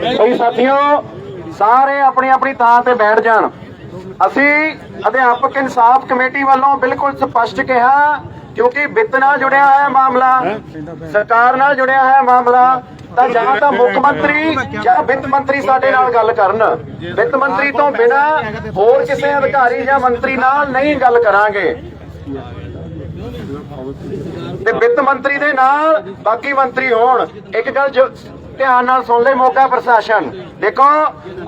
ਕਈ ਸਾਥੀਓ, ਸਾਰੇ ਆਪਣੀ ਆਪਣੀ ਥਾਂ ਤੇ ਬੈਠ ਜਾਣ। ਅਸੀਂ ਅਧਿਆਪਕ ਇਨਸਾਫ ਕਮੇਟੀ ਵੱਲੋਂ ਬਿਲਕੁਲ ਸਪਸ਼ਟ ਕਿਹਾ, ਕਿਉਂਕਿ ਵਿੱਤ ਨਾਲ ਜੁੜਿਆ ਹੈ ਮਾਮਲਾ, ਸਰਕਾਰ ਨਾਲ ਜੁੜਿਆ ਹੈ ਮਾਮਲਾ, ਤਾਂ ਜਾਂ ਤਾਂ ਮੁੱਖ ਮੰਤਰੀ ਜਾਂ ਵਿੱਤ ਮੰਤਰੀ ਸਾਡੇ ਨਾਲ ਗੱਲ ਕਰਨ। ਵਿੱਤ ਮੰਤਰੀ ਤੋਂ ਬਿਨਾ ਹੋਰ ਕਿਸੇ ਅਧਿਕਾਰੀ ਜਾਂ ਮੰਤਰੀ ਨਾਲ ਨਹੀਂ ਗੱਲ ਕਰਾਂਗੇ। ਤੇ ਵਿੱਤ ਮੰਤਰੀ ਦੇ ਨਾਲ ਬਾਕੀ ਮੰਤਰੀ ਹੋਣ। ਇੱਕ ਗੱਲ ਧਿਆਨ ਨਾਲ ਸੁਣ ਲੈ ਮੋਗਾ ਪ੍ਰਸ਼ਾਸਨ। ਦੇਖੋ,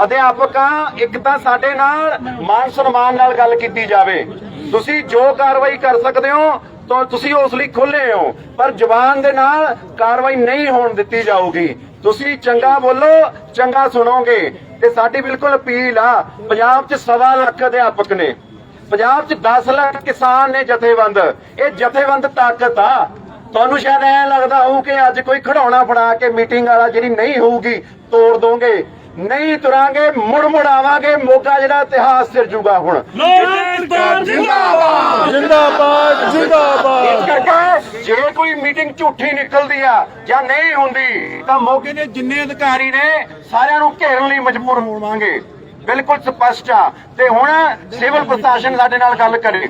ਅਧਿਆਪਕਾਂ ਇੱਕ ਤਾਂ ਸਾਡੇ ਨਾਲ ਮਾਨ ਸਨਮਾਨ ਨਾਲ ਗੱਲ ਕੀਤੀ ਜਾਵੇ। ਤੁਸੀਂ ਜੋ ਕਾਰਵਾਈ ਕਰ ਸਕਦੇ ਹੋ, ਤਾਂ ਤੁਸੀਂ ਉਸ ਲਈ ਖੁੱਲੇ ਹੋ। ਪਰ ਜ਼ੁਬਾਨ ਦੇ ਨਾਲ ਕਾਰਵਾਈ ਨਹੀਂ ਹੋਣ ਦਿੱਤੀ ਜਾਊਗੀ। ਤੁਸੀਂ ਚੰਗਾ ਬੋਲੋ, ਚੰਗਾ ਸੁਣੋਗੇ। ਤੇ ਸਾਡੀ ਬਿਲਕੁਲ ਅਪੀਲ ਆ, ਪੰਜਾਬ 'ਚ ਸਵਾ ਲੱਖ ਅਧਿਆਪਕ ਨੇ। ਪੰਜਾਬ 'ਚ 10 ਲੱਖ ਕਿਸਾਨ ਨੇ ਜਥੇਬੰਦ। ਇਹ ਜਥੇਬੰਦ ਤਾਕਤ ਆ। ਤੁਹਾਨੂੰ ਸ਼ਾਇਦ ਐ ਲੱਗਦਾ ਹੋਊ ਕਿ ਅੱਜ ਕੋਈ ਖੜਾਉਣਾ ਬਣਾ ਕੇ ਮੀਟਿੰਗ ਵਾਲਾ ਜਿਹੜੀ ਨਹੀਂ ਹੋਊਗੀ ਤੋੜ ਦੋਗੇ। ਨਹੀਂ ਤੁਰਾਂਗੇ ਮੁੜ ਮੁੜ ਆਵਾਂਗੇ ਮੋਗਾ ਜਿਹੜਾ ਇਤਿਹਾਸ ਸਿਰਜੂਗਾ ਹੁਣ। ਜਿੰਦਾਬਾਦ। ਜਿੰਦਾਬਾਦ ਜਿੰਦਾਬਾਦ। ਇਸ ਕਰਕੇ ਜੇ ਕੋਈ ਮੀਟਿੰਗ ਝੂਠੀ ਨਿਕਲਦੀ ਆ ਜਾਂ ਨਹੀਂ ਹੁੰਦੀ ਤਾਂ ਮੋਗੇ ਦੇ ਜਿੰਨੇ ਅਧਿਕਾਰੀ ਨੇ ਸਾਰਿਆਂ ਨੂੰ ਘੇਰਨ ਲਈ ਮਜਬੂਰ ਹੋਵਾਂਗੇ। ਬਿਲਕੁਲ ਸਪਸ਼ਟ ਆ। ਤੇ ਹੁਣ ਸਿਵਲ ਪ੍ਰਸ਼ਾਸਨ ਸਾਡੇ ਨਾਲ ਗੱਲ ਕਰੇ।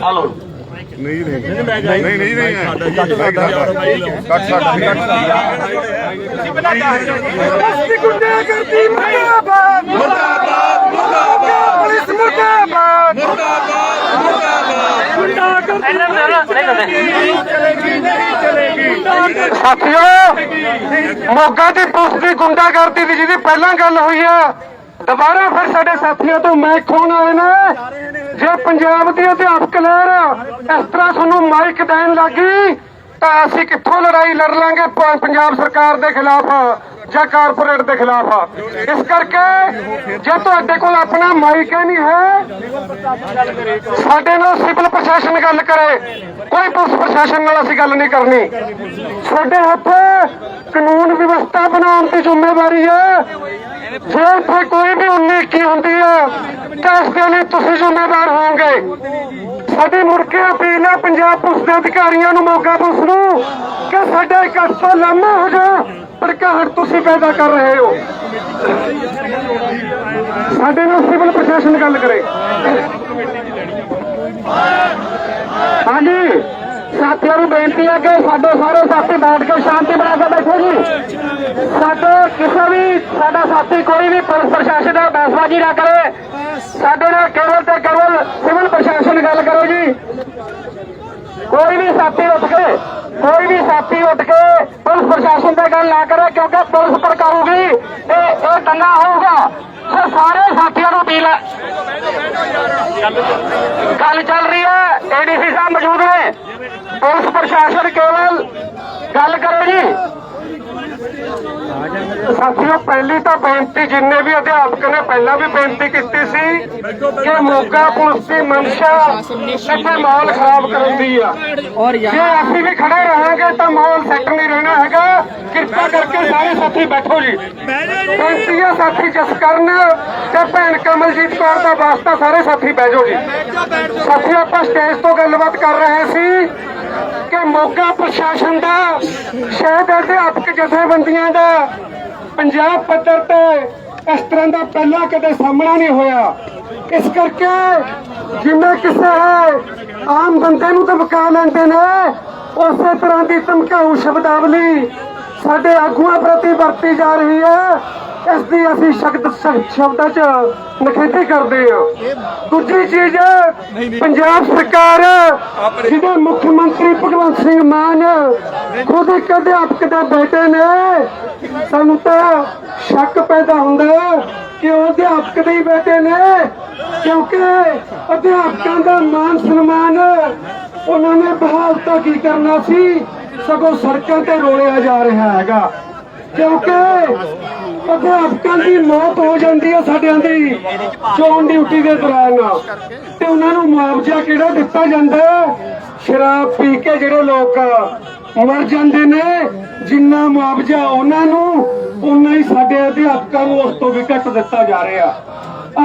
ਹਲੋ ਨਹੀਂ ਨਹੀਂ। ਨਹੀਂ ਨਹੀਂ ਨਹੀਂ ਕੱਟ ਸਾਡਾ ਕੱਟ। ਸਾਡਾ ਬਸਤੀ ਗੁੰਡਾ ਕਰਦੀ ਮੁਰਦਾਬਾਦ ਮੁਰਦਾਬਾਦ। ਮੁਰਦਾਬਾਦ। ਪੁਲਿਸ ਮੁਰਦਾਬਾਦ। ਸਾਥੀਓ ਮੋਗਾ ਦੀ ਪੁਲਿਸ ਦੀ ਗੁੰਡਾਗਰਦੀ ਦੀ ਜਿਹਦੀ ਪਹਿਲਾਂ ਗੱਲ ਹੋਈ ਆ ਦੁਬਾਰਾ ਫਿਰ ਸਾਡੇ ਸਾਥੀਆਂ ਤੋਂ ਮੈਂ ਖੋਣ ਆਏ ਨੇ ਜੇ ਪੰਜਾਬ ਦੀ ਅਧਿਆਪਕ ਲਹਿਰ ਇਸ ਤਰ੍ਹਾਂ ਤੁਹਾਨੂੰ ਮਾਈਕ ਦੇਣ ਲੱਗੀ, ਤਾਂ ਅਸੀਂ ਕਿੱਥੋਂ ਲੜਾਈ ਲੜ ਲਾਂਗੇ ਪੰਜਾਬ ਸਰਕਾਰ ਦੇ ਖਿਲਾਫ ਜਾਂ ਕਾਰਪੋਰੇਟ ਦੇ ਖਿਲਾਫ? ਇਸ ਕਰਕੇ ਜੇ ਤੁਹਾਡੇ ਕੋਲ ਆਪਣਾ ਮਾਈਕ ਹੀ ਨਹੀਂ ਹੈ, ਸਾਡੇ ਨਾਲ ਸਿਵਲ ਪ੍ਰਸ਼ਾਸਨ ਗੱਲ ਕਰੇ। ਕੋਈ ਪੁਲਿਸ ਪ੍ਰਸ਼ਾਸਨ ਨਾਲ ਅਸੀਂ ਗੱਲ ਨਹੀਂ ਕਰਨੀ। ਸਾਡੇ ਹੱਥ ਕਾਨੂੰਨ ਵਿਵਸਥਾ ਬਣਾਉਣ ਦੀ ਜ਼ਿੰਮੇਵਾਰੀ ਹੈ। ਜੇ ਇੱਥੇ ਕੋਈ ਵੀ ਉਨੀ ਕੀ ਹੁੰਦੀ ਹੈ ਤਾਂ ਇਸ ਦੇ ਲਈ ਤੁਸੀਂ ਜ਼ਿੰਮੇਵਾਰ ਹੋਵੋਗੇ। ਸਾਡੀ ਮੁੜ ਕੇ ਅਪੀਲ ਹੈ ਪੰਜਾਬ ਪੁਲਿਸ ਦੇ ਅਧਿਕਾਰੀਆਂ ਨੂੰ ਮੋਗਾ ਪੁਲਿਸ ਨੂੰ ਕਿ ਸਾਡਾ ਇੱਕ ਅਸਲ ਲਾਮਾ ਹੋ ਜਾ, ਭੜਕਾਹਟ ਤੁਸੀਂ ਪੈਦਾ ਕਰ ਰਹੇ ਹੋ। ਸਾਡੇ ਨਾਲ ਸਿਵਲ ਪ੍ਰਸ਼ਾਸਨ ਗੱਲ ਕਰੇ। ਹਾਂਜੀ। ਸਾਥੀਆਂ ਨੂੰ ਬੇਨਤੀ ਹੈ ਕਿ ਸਾਡੇ ਸਾਰੇ ਸਾਥੀ ਬੈਠ ਕੇ ਸ਼ਾਂਤੀ ਬਣਾ ਕੇ ਬੈਠੋ ਜੀ। ਸਾਡੇ ਕਿਸੇ ਵੀ, ਸਾਡਾ ਸਾਥੀ ਕੋਈ ਵੀ ਪੁਲਿਸ ਪ੍ਰਸ਼ਾਸਨ ਨਾਲ ਬਹਿਸਬਾਜ਼ੀ ਨਾ ਕਰੇ। ਸਾਡੇ ਨਾਲ ਕੇਵਲ ਤੇ ਕੇਵਲ ਸਿਵਲ ਪ੍ਰਸ਼ਾਸਨ ਗੱਲ ਕਰੋ ਜੀ। ਕੋਈ ਵੀ ਸਾਥੀ ਉੱਠ ਕੇ, ਕੋਈ ਵੀ ਸਾਥੀ ਉੱਠ ਕੇ ਪੁਲਿਸ ਪ੍ਰਸ਼ਾਸਨ ਤੇ ਗੱਲ ਨਾ ਕਰੇ ਕਿਉਂਕਿ ਪੁਲਿਸ ਪਰ ਕਰੂਗੀ ਤੇ ਇਹ ਦੰਗਾ ਹੋਊਗਾ। ਸੋ ਸਾਰੇ ਸਾਥੀਆਂ ਨੂੰ ਅਪੀਲ ਹੈ। ਗੱਲ ਚੱਲ ਰਹੀ ਹੈ। ਏਡੀਸੀ ਸਾਹਿਬ ਮੌਜੂਦ ਨੇ। ਪੁਲਿਸ ਪ੍ਰਸ਼ਾਸਨ ਕੇਵਲ ਗੱਲ ਕਰੋ ਜੀ। ਸਾਥੀਓ ਪਹਿਲੀ ਤਾਂ ਬੇਨਤੀ ਜਿੰਨੇ ਵੀ ਅਧਿਆਪਕ ਨੇ ਪਹਿਲਾਂ ਵੀ ਬੇਨਤੀ ਕੀਤੀ ਸੀ ਕਿ ਮੋਗਾ ਪੁਲਿਸ ਦੀ ਮਨਸ਼ਾ ਇੱਥੇ ਮਾਹੌਲ ਖਰਾਬ ਕਰਨ ਦੀ ਆ। ਜੇ ਅਸੀਂ ਵੀ ਖੜੇ ਰਹਾਂਗੇ ਤਾਂ ਮਾਹੌਲ ਸੈੱਟ ਨਹੀਂ ਰਹਿਣਾ ਹੈਗਾ। ਕਿਰਪਾ ਕਰਕੇ ਸਾਰੇ ਸਾਥੀ ਬੈਠੋ ਜੀ। ਬੇਨਤੀ ਹੈ ਸਾਥੀ ਜਸਕਰਨ ਤੇ ਭੈਣ ਕਮਲਜੀਤ ਕੌਰ ਦਾ ਵਾਸਤਾ ਸਾਰੇ ਸਾਥੀ ਜਾਓ ਜੀ। ਸਾਥੀਓ ਆਪਾਂ ਸਟੇਜ ਤੋਂ ਗੱਲਬਾਤ ਕਰ ਰਹੇ ਸੀ ਕਿ ਮੋਗਾ ਪ੍ਰਸ਼ਾਸਨ ਦਾ ਸ਼ਹਿਦ ਅਧਿਆਪਕ ਜਥੇਬੰਦੀਆਂ ਦਾ, ਪੰਜਾਬ ਪੱਧਰ ਤੇ ਇਸ ਤਰ੍ਹਾਂ ਦਾ ਪਹਿਲਾਂ ਕਦੇ ਸਾਹਮਣਾ ਨਹੀਂ ਹੋਇਆ। ਇਸ ਕਰਕੇ ਜਿਵੇਂ ਕਿਸੇ ਆਮ ਬੰਦੇ ਨੂੰ ਧਮਕਾ ਲੈਂਦੇ ਨੇ, ਉਸੇ ਤਰ੍ਹਾਂ ਦੀ ਧਮਕਾਊ ਸ਼ਬਦਾਵਲੀ ਸਾਡੇ ਆਗੂਆਂ ਪ੍ਰਤੀ ਵਰਤੀ ਜਾ ਰਹੀ ਹੈ। ਇਸ ਦੀ ਅਸੀਂ ਸ਼ਬਦ ਸ਼ਬਦਾਂ 'ਚ ਨਖੇਧੀ ਕਰਦੇ ਹਾਂ। ਦੂਜੀ ਚੀਜ਼ ਪੰਜਾਬ ਸਰਕਾਰ ਜਿਹਦੇ ਮੁੱਖ ਮੰਤਰੀ ਭਗਵੰਤ ਸਿੰਘ ਮਾਨ ਖੁਦ ਇੱਕ ਅਧਿਆਪਕ ਦੇ ਬੇਟੇ ਨੇ ਸਾਨੂੰ ਤਾਂ ਸ਼ੱਕ ਪੈਦਾ ਹੁੰਦਾ ਕਿ ਉਹ ਅਧਿਆਪਕ ਦੇ ਹੀ ਬੇਟੇ ਨੇ ਕਿਉਂਕਿ ਅਧਿਆਪਕਾਂ ਦਾ ਮਾਨ ਸਨਮਾਨ ਉਹਨਾਂ ਨੇ ਬਹਾਲ ਤਾਂ ਕੀ ਕਰਨਾ ਸੀ? ਸਗੋਂ ਸੜਕਾਂ ਤੇ ਰੋਲਿਆ ਜਾ ਰਿਹਾ ਹੈਗਾ। ਕਿਉਂਕਿ ਅਧਿਆਪਕਾਂ ਦੀ ਮੌਤ ਹੋ ਜਾਂਦੀ ਹੈ ਸਾਡਿਆਂ ਦੀ। ਚੋਣ ਡਿਊਟੀ ਦੇ ਦੌਰਾਨ। ਤੇ ਉਹਨਾਂ ਨੂੰ ਮੁਆਵਜ਼ਾ ਕਿਹੜਾ ਦਿੱਤਾ ਜਾਂਦਾ ਸ਼ਰਾਬ ਪੀ ਕੇ ਜਿਹੜੇ ਲੋਕ ਮਰ ਜਾਂਦੇ ਨੇ, ਜਿੰਨਾ ਮੁਆਵਜ਼ਾ ਉਹਨਾਂ ਨੂੰ ਉਨਾ ਹੀ ਸਾਡੇ ਅਧਿਆਪਕਾਂ ਨੂੰ ਉਸ ਤੋਂ ਵੀ ਘੱਟ ਦਿੱਤਾ ਜਾ ਰਿਹਾ।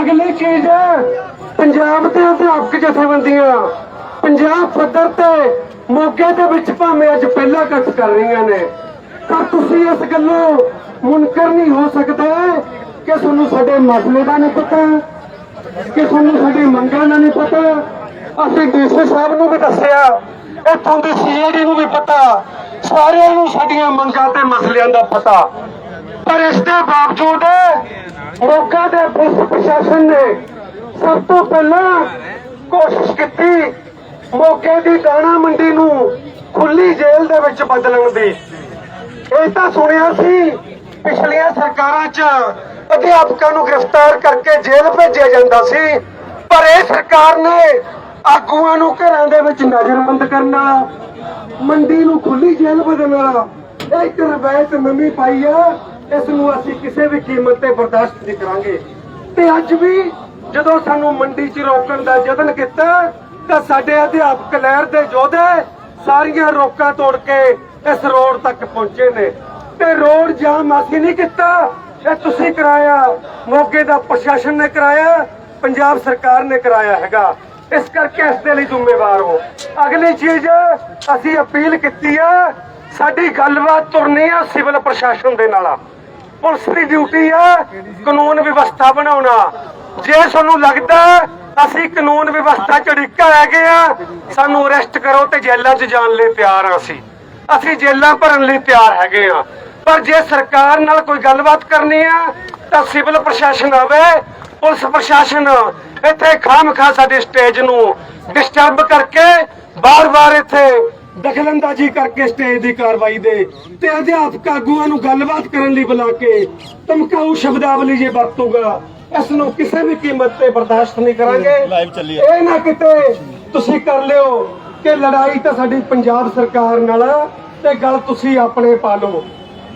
ਅਗਲੀ ਚੀਜ਼ ਪੰਜਾਬ ਦੇ ਅਧਿਆਪਕ ਜਥੇਬੰਦੀਆਂ। ਪੰਜਾਬ ਪੱਧਰ ਤੇ ਮੌਕੇ ਦੇ ਵਿੱਚ ਭਾਵੇਂ ਅੱਜ ਪਹਿਲਾ ਇਕੱਠ ਕਰ ਰਹੀਆਂ ਨੇ। ਪਰ ਤੁਸੀਂ ਇਸ ਗੱਲੋਂ ਮੁਨਕਰ ਨਹੀਂ ਹੋ ਸਕਦੇ ਕਿ ਤੁਹਾਨੂੰ ਸਾਡੇ ਮਸਲੇ ਦਾ ਨਹੀਂ ਪਤਾ, ਕਿ ਤੁਹਾਨੂੰ ਸਾਡੀ ਮੰਗਾਂ ਦਾ ਨਹੀਂ ਪਤਾ। ਅਸੀਂ ਡੀਸੀ ਸਾਹਿਬ ਨੂੰ ਵੀ ਦੱਸਿਆ, ਇੱਥੋਂ ਦੇ ਸੀਆਈਡੀ ਨੂੰ ਵੀ ਪਤਾ, ਸਾਰਿਆਂ ਨੂੰ ਸਾਡੀਆਂ ਮੰਗਾਂ ਤੇ ਮਸਲਿਆਂ ਦਾ ਪਤਾ। ਪਰ ਇਸ ਦੇ ਬਾਵਜੂਦ ਮੋਗਾ ਦੇ ਪੁਲਿਸ ਪ੍ਰਸ਼ਾਸਨ ਨੇ ਸਭ ਤੋਂ ਪਹਿਲਾਂ ਕੋਸ਼ਿਸ਼ ਕੀਤੀ ਮੋਗੇ ਦੀ ਦਾਣਾ ਮੰਡੀ ਨੂੰ ਖੁੱਲੀ ਜੇਲ੍ਹ ਦੇ ਵਿੱਚ ਬਦਲਣ ਦੀ। ਇਹ ਤਾਂ ਸੁਣਿਆ ਸੀ ਪਿਛਲੀਆਂ ਸਰਕਾਰਾਂ 'ਚ। ਅਧਿਆਪਕਾਂ ਨੂੰ ਗ੍ਰਿਫਤਾਰ ਕਰਕੇ ਜੇਲ੍ਹ ਭੇਜਿਆ ਜਾਂਦਾ ਸੀ। ਪਰ ਇਹ ਸਰਕਾਰ ਨੇ ਆਗੂਆਂ ਨੂੰ ਘਰਾਂ ਦੇ ਵਿੱਚ ਨਜ਼ਰਬੰਦ ਕਰਨਾ ਮੰਡੀ ਨੂੰ ਖੁੱਲੀ ਜੇਲ੍ਹ ਬਦਲਣਾ ਇਹ ਇੱਕ ਰਵਾਇਤ ਨਵੀਂ ਪਾਈ ਆ। ਇਸ ਨੂੰ ਅਸੀਂ ਕਿਸੇ ਵੀ ਕੀਮਤ ਤੇ ਬਰਦਾਸ਼ਤ ਨਹੀਂ ਕਰਾਂਗੇ। ਤੇ ਅੱਜ ਵੀ ਜਦੋਂ ਸਾਨੂੰ ਮੰਡੀ 'ਚ ਰੋਕਣ ਦਾ ਯਤਨ ਕੀਤਾ, ਤਾਂ ਸਾਡੇ ਅਧਿਆਪਕ ਲਹਿਰ ਦੇ ਯੋਧੇ ਸਾਰੀਆਂ ਰੋਕਾਂ ਤੋੜ ਕੇ ਇਸ ਰੋਡ ਤੱਕ ਪਹੁੰਚੇ ਨੇ। ਤੇ ਰੋਡ ਜਾਮ ਅਸੀਂ ਨਹੀਂ ਕੀਤਾ, ਇਹ ਤੁਸੀਂ ਕਰਾਇਆ। ਮੋਗੇ ਦਾ ਪ੍ਰਸ਼ਾਸਨ ਨੇ ਕਰਾਇਆ, ਪੰਜਾਬ ਸਰਕਾਰ ਨੇ ਕਰਾਇਆ ਹੈਗਾ। ਇਸ ਕਰਕੇ ਇਸ ਦੇ ਲਈ ਜ਼ਿੰਮੇਵਾਰ ਹੋ। ਅਗਲੀ ਚੀਜ਼, ਅਸੀਂ ਅਪੀਲ ਕੀਤੀ ਆ, ਸਾਡੀ ਗੱਲਬਾਤ ਤੁਰਨੀ ਆ ਸਿਵਲ ਪ੍ਰਸ਼ਾਸਨ ਦੇ ਨਾਲ। ਪੁਲਿਸ ਦੀ ਡਿਊਟੀ ਆ ਕਾਨੂੰਨ ਵਿਵਸਥਾ ਬਣਾਉਣਾ। ਜੇ ਤੁਹਾਨੂੰ ਲੱਗਦਾ ਅਸੀਂ ਕਾਨੂੰਨ ਵਿਵਸਥਾ ਚ ਅੜਿੱਕਾ ਹੈਗੇ ਆ, ਸਾਨੂੰ ਅਰੈਸਟ ਕਰੋ ਤੇ ਜੇਲ੍ਹਾਂ 'ਚ ਜਾਣ ਲਈ ਤਿਆਰ ਆ ਅਸੀਂ। ਅਸੀਂ ਜੇਲ੍ਹਾਂ ਭਰਨ ਲਈ ਤਿਆਰ ਹੈਗੇ ਆ ਪਰ ਜੇ ਸਰਕਾਰ ਨਾਲ ਕੋਈ ਗੱਲਬਾਤ ਕਰਨੀ ਆ ਤਾਂ ਸਿਵਲ ਪ੍ਰਸ਼ਾਸਨ ਆਵੇ ਪੁਲਿਸ ਪ੍ਰਸ਼ਾਸਨ ਇੱਥੇ ਖਾਮਖਾ ਸਾਡੀ ਸਟੇਜ ਨੂੰ ਡਿਸਟਰਬ ਕਰਕੇ ਬਾਰ-ਬਾਰ ਇੱਥੇ ਦਖਲਅੰਦਾਜ਼ੀ ਕਰਕੇ ਸਟੇਜ ਦੀ ਕਾਰਵਾਈ ਦੇ ਤੇ ਅਧਿਆਪਕ ਆਗੂਆਂ ਨੂੰ ਗੱਲਬਾਤ ਕਰਨ ਲਈ ਬੁਲਾ ਕੇ ਧਮਕਾਊ ਸ਼ਬਦਾਵਲੀ ਜੇ ਵਰਤੂਗਾ ਇਸ ਨੂੰ ਕਿਸੇ ਵੀ ਕੀਮਤ ਤੇ ਬਰਦਾਸ਼ਤ ਨਹੀਂ ਕਰਾਂਗੇ। ਇਹ ਨਾ ਕਿਤੇ ਤੁਸੀਂ ਕਰ ਲਿਓ ਕਿ ਲੜਾਈ ਤਾਂ ਸਾਡੀ ਪੰਜਾਬ ਸਰਕਾਰ ਨਾਲ ਤੇ ਗੱਲ ਤੁਸੀਂ ਆਪਣੇ ਪਾ ਲਓ।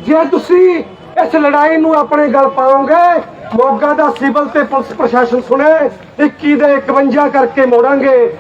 ਜੇ ਤੁਸੀਂ ਇਸ ਲੜਾਈ ਨੂੰ ਆਪਣੇ ਗੱਲ ਪਾਓਗੇ, ਮੋਗਾ ਦਾ ਸਿਵਲ ਤੇ ਪੁਲਿਸ ਪ੍ਰਸ਼ਾਸਨ ਸੁਣੇ 21 ਦੇ 51 ਕਰਕੇ ਮੋੜਾਂਗੇ।